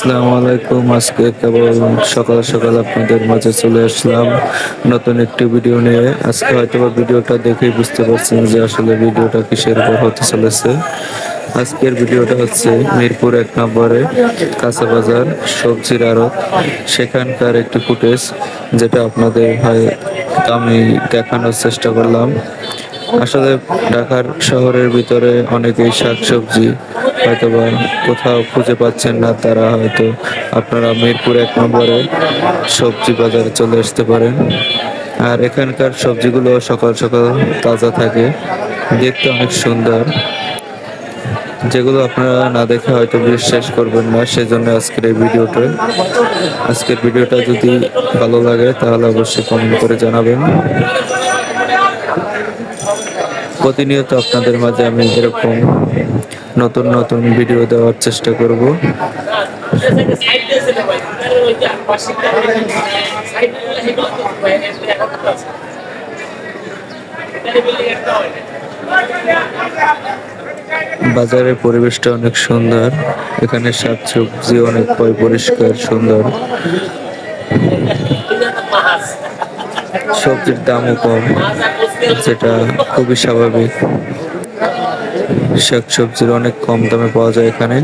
আসসালামু আলাইকুম। আজকে কেবল সকাল সকাল আপনাদের মাঝে চলে আসলাম নতুন একটি ভিডিও নিয়ে। আজকে হয়তো ভিডিওটা দেখেই বুঝতে পারছেন যে আসলে ভিডিওটা কিসের উপর হতে চলেছে। আজকের ভিডিওটা হচ্ছে মিরপুর এক নম্বরে কাঁচা বাজার সবজির আড়ত। সেখানকার একটি ফুটেজ যেটা আপনাদের হয় আমি দেখানোর চেষ্টা করলাম। আসলে ঢাকার শহরের ভিতরে অনেকেই শাকসবজি হয়তো বা কোথাও খুঁজে পাচ্ছেন না, তারা হয়তো আপনারা মিরপুর এক নম্বরে সবজি বাজারে চলে আসতে পারেন। আর এখানকার সবজিগুলো সকাল সকাল তাজা থাকে, দেখতে অনেক সুন্দর। যেগুলো আপনারা না দেখে হয়তো বিশ্বাস করবেন না, সেজন্য আজকের এই ভিডিওটা। আজকের ভিডিওটা যদি ভালো লাগে, তাহলে অবশ্যই কমেন্ট করে জানাবেন। প্রতিনিয়ত আপনাদের মাঝে আমি এরকম নতুন নতুন ভিডিও দেওয়ার চেষ্টা করব। বাজারের পরিবেশটা অনেক সুন্দর, এখানে শাকসবজি অনেক পরিষ্কার, সুন্দর। সবজির দামও কম যেটা খুবই স্বাভাবিক। শাকসবজির অনেক কম দামে পাওয়া যায় এখানে।